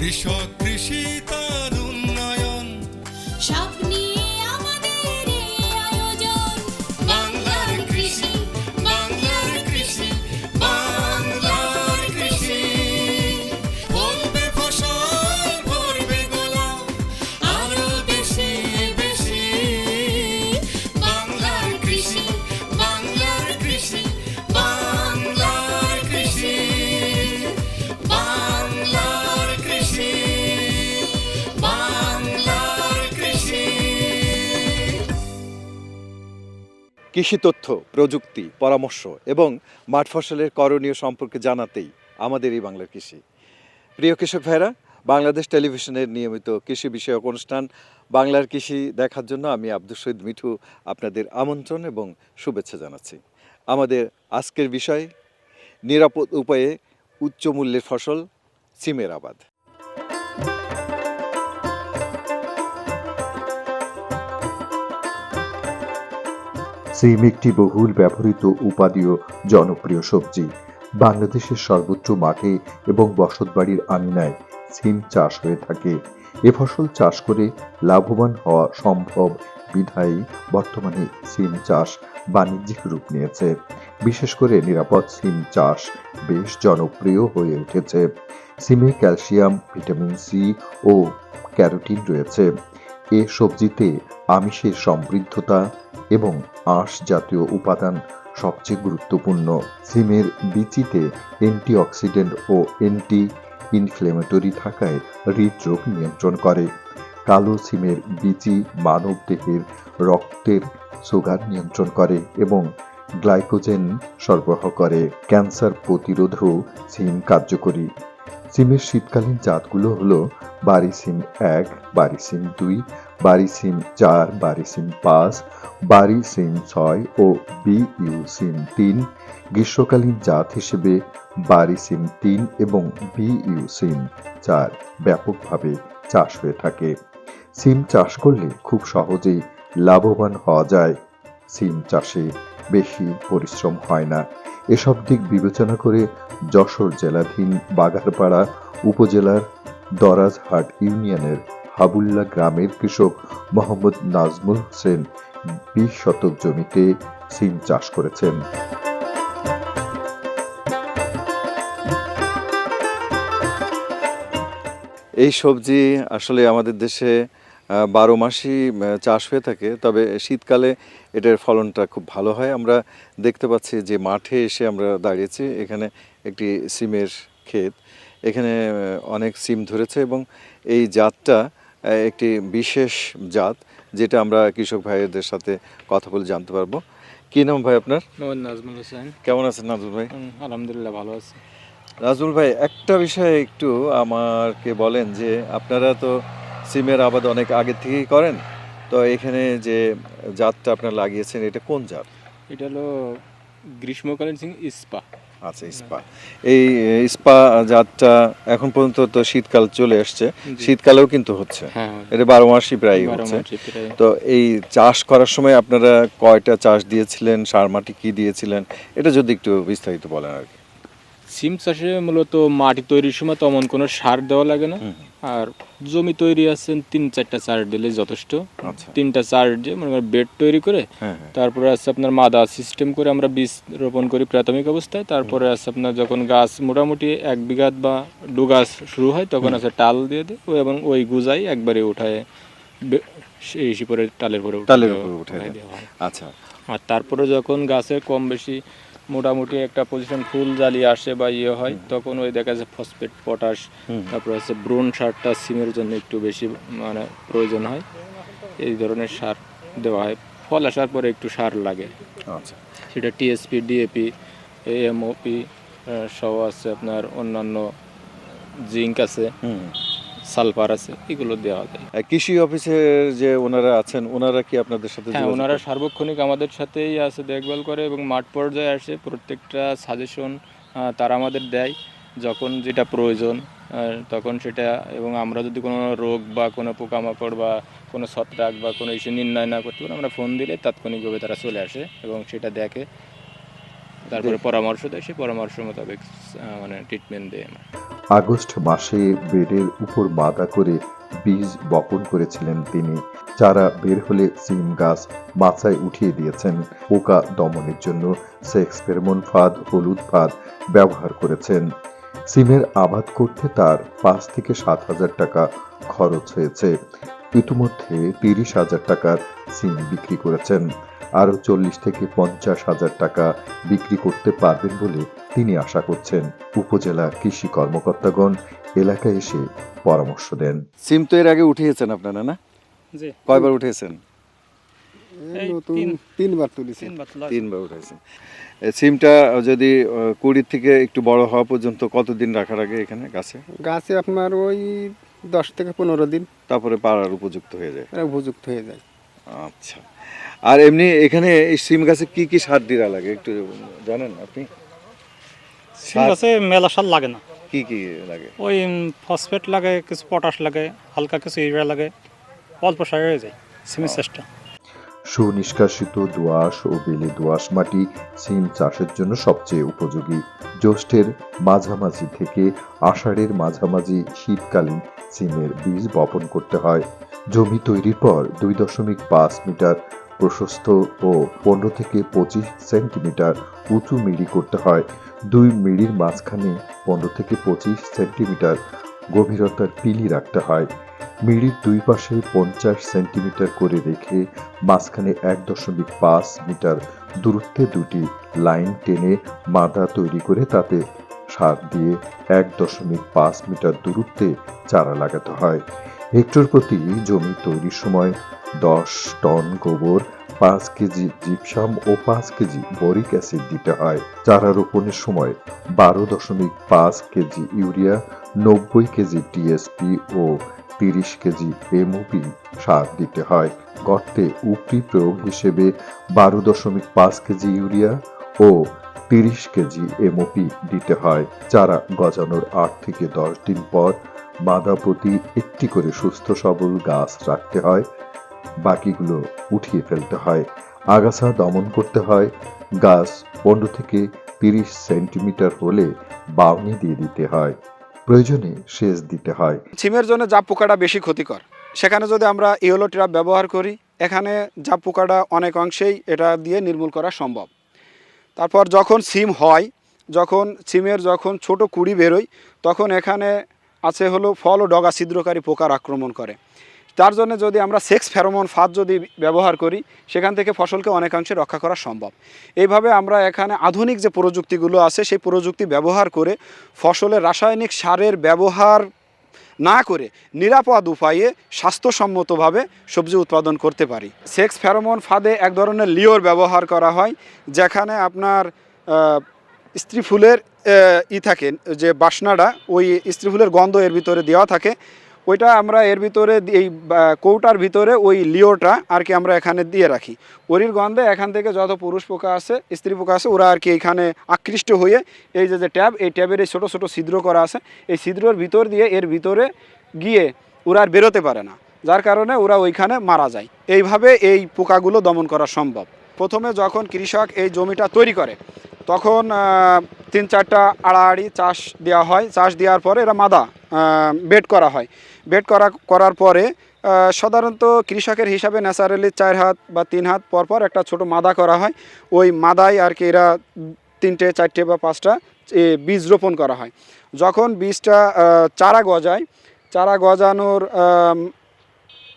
কৃষক কৃষি তার কৃষি তথ্য, প্রযুক্তি, পরামর্শ এবং মাঠ ফসলের করণীয় সম্পর্কে জানাতেই আমাদের এই বাংলার কৃষি। প্রিয় কৃষক ভাইরা বাংলাদেশ টেলিভিশনের নিয়মিত কৃষি বিষয়ক অনুষ্ঠান বাংলার কৃষি দেখার জন্য আমি আব্দুল শহীদ মিঠু আপনাদের আমন্ত্রণ এবং শুভেচ্ছা জানাচ্ছি। আমাদের আজকের বিষয়, নিরাপদ উপায়ে উচ্চ মূল্যের ফসল, সিমের আবাদ। সিম একটি বহুল ব্যবহৃত উপাদেয় জনপ্রিয় সবজি। বাংলাদেশের সর্বোচ্চ মাঠে এবং বসতবাড়ির আমিনায় সিম চাষ হয়ে থাকে। এ ফসল চাষ করে লাভবান হওয়া সম্ভব বিধায়ী বর্তমানে সিম চাষ বাণিজ্যিক রূপ নিয়েছে। বিশেষ করে নিরাপদ সিম চাষ বেশ জনপ্রিয় হয়ে উঠেছে। সিমে ক্যালসিয়াম, ভিটামিন সি ও ক্যারোটিন রয়েছে। এ সবজিতে আমিষের সমৃদ্ধতা এবং আঁশ জাতীয় উপাদান সবচেয়ে গুরুত্বপূর্ণ। সিমের বিচিতে অ্যান্টিঅক্সিডেন্ট ও অ্যান্টি ইনফ্লেমেটরি থাকায় হৃদরোগ নিয়ন্ত্রণ করে। কালো সিমের বিচি মানব দেহের রক্তের সুগার নিয়ন্ত্রণ করে এবং গ্লাইকোজেন সরবরাহ করে। ক্যান্সার প্রতিরোধেও সিম কার্যকরী। সিমের শীতকালীন জাতগুলো হলো বারি সিম এক, বারি সিম দুই, বারি সিম চার, বারি সিম পাঁচ, বারি সিম ছয় ও বি ইউ সিম তিন। গ্রীষ্মকালীন জাত হিসেবে বারি সিম তিন এবং বি ইউ সিম চার ব্যাপকভাবে চাষ হয়ে থাকে। সিম চাষ করলে খুব সহজেই লাভবান হওয়া যায় সিম চাষে। বেশি পরিশ্রম হয় না। এসব দিক বিবেচনা করে যশোর জেলাধীন বাগারপাড়া উপজেলার দরাজহাট ইউনিয়নের হাবুল্লা গ্রামের কৃষক মোহাম্মদ নাজমুল হোসেন বিশ শতক জমিতে সিম চাষ করেছেন। এই সবজি আসলে আমাদের দেশে বারো মাসই চাষ হয়ে থাকে তবে শীতকালে এটার ফলনটা খুব ভালো হয়। আমরা দেখতে পাচ্ছি যে মাঠে এসে আমরা দাঁড়িয়েছি এখানে একটি সিমের ক্ষেত। এখানে অনেক সিম ধরেছে এবং এই জাতটা একটি বিশেষ জাত যেটা আমরা কৃষক ভাইদের সাথে কথা বলে জানতে পারব। কী নাম ভাই আপনার? নাজমুল হোসেন। কেমন আছেন নাজমুল ভাই? আলহামদুলিল্লাহ ভালো আছি। নাজমুল ভাই একটা বিষয়ে একটু আমাকে বলেন যে আপনারা তো সিমের আবাদ অনেক আগে থেকেই করেন। তো এখানে যে জাতটা আপনারা লাগিয়েছেন এটা কোন জাত? এটা হলো গ্রীষ্মকালীন সিং ইস্পা। আচ্ছা ইস্পা। এই ইস্পা জাতটা এখন পর্যন্ত তো শীতকাল চলে আসছে। শীতকালেও কিন্তু হচ্ছে। হ্যাঁ এটা বারো মাসই প্রায় হচ্ছে। তো এই চাষ করার সময় আপনারা কয়টা চাষ দিয়েছিলেন? সার মাটি কি দিয়েছিলেন? এটা যদি একটু বিস্তারিত বলেন আর কি। সিম চাষে মূলত মাটি তৈরির সময় তেমন কোনো সার দেওয়া লাগে না। আর জমি তৈরি আছেন তিন চারটা চার দিলে যথেষ্ট। আচ্ছা। তিনটা চার দিয়ে মনে বেড তৈরি করে হ্যাঁ হ্যাঁ। তারপরে আছে আপনার মাদা সিস্টেম করে আমরা বীজ রোপণ করি প্রাথমিক অবস্থায়। তারপরে আছে আপনার যখন গাছ মোটামুটি এক বিঘাত বা দু গাছ শুরু হয় তখন আছে টাল দিয়ে দেয় এবং ওই গুজাই একবারে উঠায় সেই শিপরে টালের পরে টালের উপরে হয়। আচ্ছা। আর তারপরে যখন গাছের কম বেশি মোটামুটি একটা পজিশন ফুল জ্বালিয়ে আসে বা ইয়ে হয় তখন ওই দেখা যাচ্ছে ফসফেট পটাশ। তারপরে হচ্ছে ব্রোন সারটা সিমের জন্য একটু বেশি মানে প্রয়োজন হয়। এই ধরনের সার দেওয়া হয়। ফল আসার পরে একটু সার লাগে। আচ্ছা। সেটা টিএসপি ডিএপি এএমওপি সহ আছে আপনার অন্যান্য জিঙ্ক আছে। সালফার আছে এগুলো দেওয়া যায়। কৃষি অফিসের যে ওনারা আছেন ওনারা কি আপনাদের সাথে হ্যাঁ ওনারা সার্বক্ষণিক আমাদের সাথেই আছে দেখভাল করে এবং মাঠ পর্যায়ে আসে প্রত্যেকটা সাজেশন তারা আমাদের দেয়। যখন যেটা প্রয়োজন তখন সেটা এবং আমরা যদি কোনো রোগ বা কোনো পোকামাকড় বা কোনো ছত্রাক বা কোনো ইস্যু নির্ণয় না করতে পারি আমরা ফোন দিলে তাৎক্ষণিকভাবে তারা চলে আসে এবং সেটা দেখে। তারপরে পরামর্শ দেয়, সেই পরামর্শ মোতাবেক মানে ট্রিটমেন্ট দেয় আমার। আগস্ট মাসে বেডের উপর মাদা করে বীজ বপন করেছিলেন তিনি। চারা বের হলে সিম গাছ মাচায় উঠিয়ে দিয়েছেন। পোকা দমনের জন্য সেক্স, ফেরমন, ফাঁদ, হলুদ ফাঁদ ব্যবহার করেছেন। সিমের আবাদ করতে তার পাঁচ থেকে সাত হাজার টাকা খরচ হয়েছে। ইতিমধ্যে তিরিশ হাজার টাকার সিম বিক্রি করেছেন। আরও চল্লিশ থেকে পঞ্চাশ হাজার টাকা বিক্রি করতে পারবেন বলে তিনি আশা করছেন। উপজেলা কৃষি কর্মকর্তাগণ এলাকায় এসে পরামর্শ দেন। সিম তো এর আগে উঠিয়েছেন আপনারা না? জি। কয়বার উঠিয়েছেন? তিনবার তুলেছি। তিনবার তোলা উঠেছেন সিমটা যদি কুড়ির থেকে একটু বড় হওয়া পর্যন্ত কতদিন রাখার আগে এখানে গাছে? গাছে আপনার ওই দশ থেকে পনেরো দিন। তারপরে পাড়ার উপযুক্ত হয়ে যায়। উপযুক্ত হয়ে যায়। আচ্ছা। আর এমনি এখানে এই সিম গাছে কি কি সার দিরা লাগে একটু জানেন আপনি? সিম গাছে মেলা সার লাগে না। কি কি লাগে? ওই ফসফেট লাগে কিছু পটাশ লাগে হালকা কিছু ইউরিয়া লাগে অল্প সার হয়ে যায় সিমের চেষ্টা। সুনিষ্কাশিত দোআঁশ ও বেলে দোআঁশ মাটি সিম চাষের জন্য সবচেয়ে উপযোগী। জ্যৈষ্ঠের মাঝামাঝি থেকে আষাঢ়ের মাঝামাঝি শীতকালীন সিমের বীজ বপন করতে হয়। জমি তৈরির পর দুই দশমিক পাঁচ মিটার প্রশস্ত ও পনেরো থেকে পঁচিশ সেন্টিমিটার উঁচু মিড়ি করতে হয়। দুই মিড়ির মাঝখানে পনেরো থেকে পঁচিশ সেন্টিমিটার গভীরতার পিলি রাখতে হয়। মিড়ির দুই পাশে পঞ্চাশ সেন্টিমিটার করে রেখে মাঝখানে এক দশমিক পাঁচ মিটার দূরত্বে দুটি লাইন টেনে মাদা তৈরি করে তাতে সার দিয়ে এক দশমিক পাঁচ মিটার দূরত্বে চারা লাগাতে হয়। হেক্টর প্রতি জমি তৈরির সময় দশ টন গোবর, পাঁচ কেজি জিপসাম ও পাঁচ কেজি বরিক অ্যাসিড দিতে হয়। চারা রোপণের সময় বারো দশমিক পাঁচ কেজি ইউরিয়া, নব্বই কেজি টিএসপি ও তিরিশ কেজি এমওপি সার দিতে হয়। গর্তে উপরি প্রয়োগ হিসেবে বারো দশমিক পাঁচ কেজি ইউরিয়া ও তিরিশ কেজি এমওপি দিতে হয়। চারা গজানোর আট থেকে দশ দিন পর মাদা প্রতি একটি করে সুস্থ সবল গাছ রাখতে হয়, বাকিগুলো উঠিয়ে ফেলতে হয়, আগাছা দমন করতে হয়, গাছ পনেরো থেকে তিরিশ সেন্টিমিটার হলে বাউনি দিয়ে দিতে হয়, প্রয়োজনে সেচ দিতে হয়। সিমের জন্য জাপ পোকাটা বেশি ক্ষতিকর। সেখানে যদি আমরা ইয়েলো ট্র্যাপ ব্যবহার করি, এখানে জাপ পোকাটা অনেক অংশেই এটা দিয়ে নির্মূল করা সম্ভব। তারপর যখন সিম হয়, যখন সিমের যখন ছোট কুড়ি বেরোয়, তখন এখানে আছে হলো ফল ও ডগা ছিদ্রকারী পোকার আক্রমণ করে। তার জন্য যদি আমরা সেক্স ফেরোমন ফাঁদ যদি ব্যবহার করি, সেখান থেকে ফসলকে অনেকাংশে রক্ষা করা সম্ভব। এইভাবে আমরা এখানে আধুনিক যে প্রযুক্তিগুলো আছে, সেই প্রযুক্তি ব্যবহার করে ফসলের রাসায়নিক সারের ব্যবহার না করে নিরাপদ উপায়ে স্বাস্থ্যসম্মতভাবে সবজি উৎপাদন করতে পারি। সেক্স ফেরোমন ফাঁদে এক ধরনের লিওর ব্যবহার করা হয়, যেখানে আপনার স্ত্রী ফুলের ই থাকে, যে বাসনাটা, ওই স্ত্রী ফুলের গন্ধ এর ভিতরে দেওয়া থাকে। ওইটা আমরা এর ভিতরে এই কৌটার ভিতরে ওই লিওটা আর কি আমরা এখানে দিয়ে রাখি। ওরির গন্ধে এখান থেকে যত পুরুষ পোকা আছে, স্ত্রী পোকা আছে, ওরা আর কি এখানে আকৃষ্ট হয়ে এই যে যে ট্যাব, এই ট্যাবের এই ছোটো ছোটো ছিদ্র করা আছে, এই ছিদ্রর ভিতর দিয়ে এর ভিতরে গিয়ে ওরা আর বেরোতে পারে না। যার কারণে ওরা ওইখানে মারা যায়। এইভাবে এই পোকাগুলো দমন করা সম্ভব। প্রথমে যখন কৃষক এই জমিটা তৈরি করে তখন তিন চারটা আড়াআড়ি চাষ দেওয়া হয়। চাষ দেওয়ার পরে এরা মাদা বেড করা হয়। বেড করা, করার পরে সাধারণত কৃষকের হিসাবে ন্যাচারালি চার হাত বা তিন হাত পর পর একটা ছোট মাদা করা হয়। ওই মাদায় আর কি এরা তিনটে, চারটে বা পাঁচটা বীজ রোপণ করা হয়। যখন বীজটা চারা গজায়, চারা গজানোর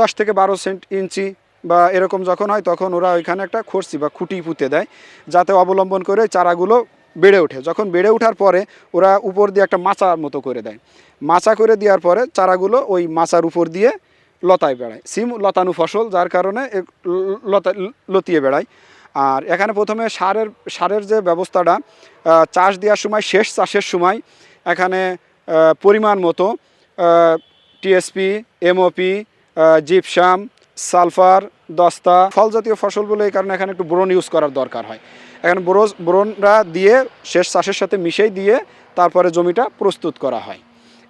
দশ থেকে বারো সেন্ট ইঞ্চি বা এরকম যখন হয় তখন ওরা ওইখানে একটা খরচি বা খুঁটি পুঁতে দেয়, যাতে অবলম্বন করে চারাগুলো বেড়ে ওঠে। যখন বেড়ে ওঠার পরে ওরা উপর দিয়ে একটা মাচার মতো করে দেয়। মাচা করে দেওয়ার পরে চারাগুলো ওই মাচার উপর দিয়ে লতায় বেড়ায়। সিম লতানু ফসল, যার কারণে লতা লতিয়ে বেড়ায়। আর এখানে প্রথমে সারের সারের যে ব্যবস্থাটা চাষ দেওয়ার সময়, শেষ চাষের সময় এখানে পরিমাণ মতো টিএসপি, এমওপি জিপসাম সালফার, দস্তা ফল জাতীয় ফসল বলে এই কারণে এখানে একটু বোরন ইউজ করার দরকার হয়। এখানে বোরোজ, বোরনরা দিয়ে শেষ চাষের সাথে মিশিয়ে দিয়ে তারপরে জমিটা প্রস্তুত করা হয়।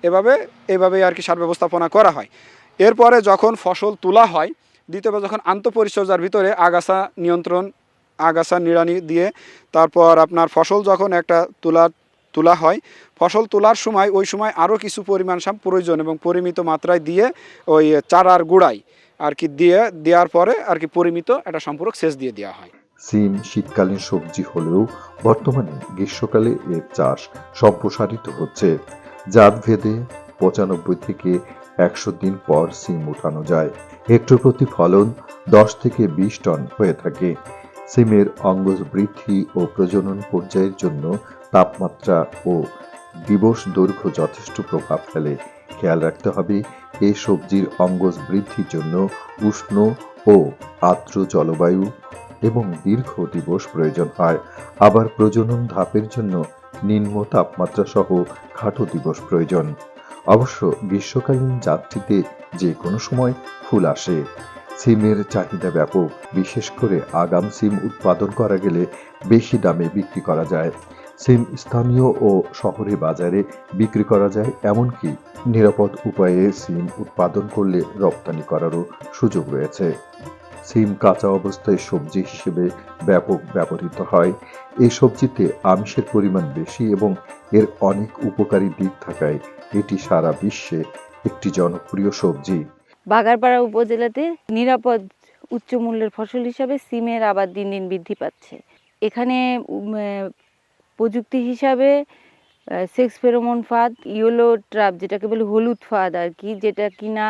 এভাবে, এভাবেই আর কি সার ব্যবস্থাপনা করা হয়। এরপরে যখন ফসল তোলা হয়, দ্বিতীয়বার যখন আন্তঃপরিচর্যার ভিতরে আগাছা নিয়ন্ত্রণ, আগাছা নিড়ানি দিয়ে তারপর আপনার ফসল যখন একটা তোলা তোলা হয়, ফসল তোলার সময় ওই সময় আরও কিছু পরিমাণ সার প্রয়োজন এবং পরিমিত মাত্রায় দিয়ে ওই চারার গুঁড়াই আর কি দিয়ে, দেওয়ার পরে আর কি পরিমিত একটা সম্পূরক সেচ দিয়ে দেওয়া হয়। সিম শীতকালীন সবজি হলেও বর্তমানে গ্রীষ্মকালে এর চাষ সম্প্রসারিত হচ্ছে। জাত ভেদে পঁচানব্বই থেকে একশো দিন পর সিম উঠানো যায়। হেক্টর প্রতি ফলন দশ থেকে বিশ টন হয়ে থাকে। সিমের অঙ্গজ বৃদ্ধি ও প্রজনন পর্যায়ের জন্য তাপমাত্রা ও দিবস দৈর্ঘ্য যথেষ্ট প্রভাব ফেলে। খেয়াল রাখতে হবে এই সবজির অঙ্গজ বৃদ্ধির জন্য উষ্ণ ও আর্দ্র জলবায়ু এবং দীর্ঘ দিবস প্রয়োজন হয়। আবার প্রজনন ধাপের জন্য নিম্ন তাপমাত্রা সহ খাটো দিবস প্রয়োজন। অবশ্য গ্রীষ্মকালীন যাত্রীতে যে কোনো সময় ফুল আসে। সিমের চাহিদা ব্যাপক। বিশেষ করে আগাম সিম উৎপাদন করা গেলে বেশি দামে বিক্রি করা যায়। সিম স্থানীয় ও শহরে বাজারে বিক্রি করা যায়, এমনকি নিরাপদ উপায়ে সিম উৎপাদন করলে রপ্তানি করারও সুযোগ রয়েছে। সিম কাঁচা অবস্থায় সবজি হিসেবে ব্যাপক ব্যবহৃত হয়। এই সবজিতে আমিষের পরিমাণ বেশি এবং এর অনেক উপকারী দিক থাকায় এটি সারা বিশ্বে একটি জনপ্রিয় সবজি। বাগারপাড়া উপজেলাতে নিরাপদ উচ্চ মূল্যের ফসল হিসাবে সিমের আবাদ দিন দিন বৃদ্ধি পাচ্ছে। এখানে প্রযুক্তি হিসাবে সেক্স ফেরোমন ফাঁদ ইয়েলো ট্রাপ যেটাকে বলে হলুদ ফাঁদ আর কি, যেটা কিনা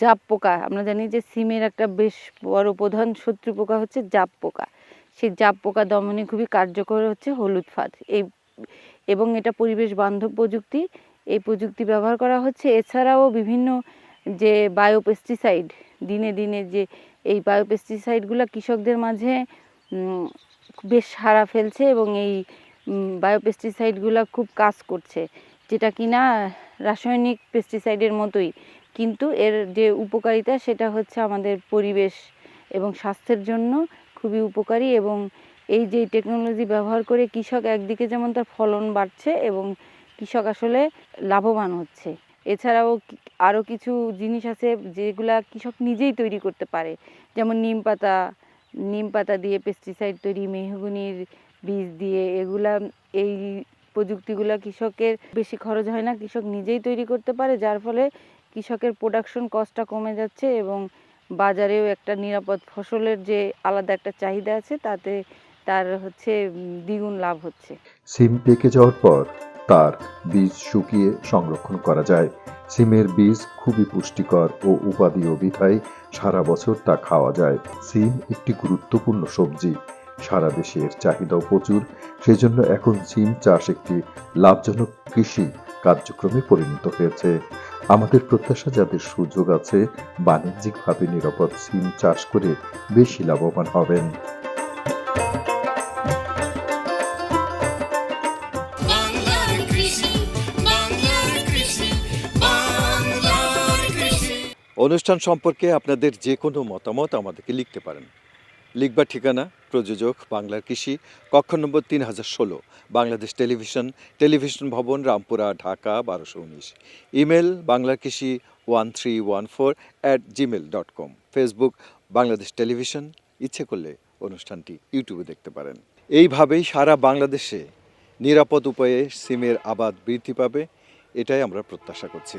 জাপ পোকা। আমরা জানি যে সিমের একটা বেশ বড় প্রধান শত্রু পোকা হচ্ছে জাপ পোকা। সেই জাপ পোকা দমনে খুবই কার্যকর হচ্ছে হলুদ ফাঁদ। এই, এবং এটা পরিবেশ বান্ধব প্রযুক্তি। এই প্রযুক্তি ব্যবহার করা হচ্ছে। এছাড়াও বিভিন্ন যে বায়োপেস্টিসাইড দিনে দিনে যে এই বায়োপেস্টিসাইডগুলো কৃষকদের মাঝে বেশ সাড়া ফেলছে এবং এই বায়োপেস্টিসাইডগুলো খুব কাজ করছে, যেটা কিনা রাসায়নিক পেস্টিসাইডের মতোই। কিন্তু এর যে উপকারিতা, সেটা হচ্ছে আমাদের পরিবেশ এবং স্বাস্থ্যের জন্য খুবই উপকারী এবং এই যে টেকনোলজি ব্যবহার করে কৃষক একদিকে যেমন তার ফলন বাড়ছে এবং কৃষক আসলে লাভবান হচ্ছে। এছাড়াও আরও কিছু জিনিস আছে যেগুলা কৃষক নিজেই তৈরি করতে পারে। যেমন নিম পাতা নিম পাতা দিয়ে পেস্টিসাইড তৈরি, মেহগুনির বীজ দিয়ে এগুলা, এই প্রযুক্তিগুলো কৃষকের বেশি খরচ হয় না, কৃষক নিজেই তৈরি করতে পারে, যার ফলে কৃষকের প্রোডাকশন কস্টটা কমে যাচ্ছে এবং বাজারেও একটা নিরাপদ ফসলের যে আলাদা একটা চাহিদা আছে, তাতে তার হচ্ছে দ্বিগুণ লাভ হচ্ছে। সিম পেকে যাওয়ার পর তার বীজ শুকিয়ে সংরক্ষণ করা যায়। সিমের বীজ খুবই পুষ্টিকর ও উপাদীয় বিধায় সারা বছর তা খাওয়া যায়। সিম একটি গুরুত্বপূর্ণ সবজি। সারা দেশে এর চাহিদাও প্রচুর সেজন্য এখন সিম চাষ একটি লাভজনক কৃষি কার্যক্রমে পরিণত হয়েছে। আমাদের প্রত্যাশা যাদের সুযোগ আছে বাণিজ্যিকভাবে নিরাপদ সিম চাষ করে বেশি লাভবান হবেন। অনুষ্ঠান সম্পর্কে আপনাদের যে কোনো মতামত আমাদেরকে লিখতে পারেন। লিখবার ঠিকানা, প্রযোজক, বাংলার কৃষি, কক্ষ নম্বর তিন হাজার ষোলো, বাংলাদেশ টেলিভিশন টেলিভিশন ভবন, রামপুরা, ঢাকা, বারোশো উনিশ। ইমেল বাংলার কৃষি one three one four at Gmail dot com. Facebook, Bangladesh television, ইচ্ছে করলে অনুষ্ঠানটি ইউটিউবে দেখতে পারেন। এইভাবেই সারা বাংলাদেশে নিরাপদ উপায়ে সিমের আবাদ বৃদ্ধি পাবে, এটাই আমরা প্রত্যাশা করছি।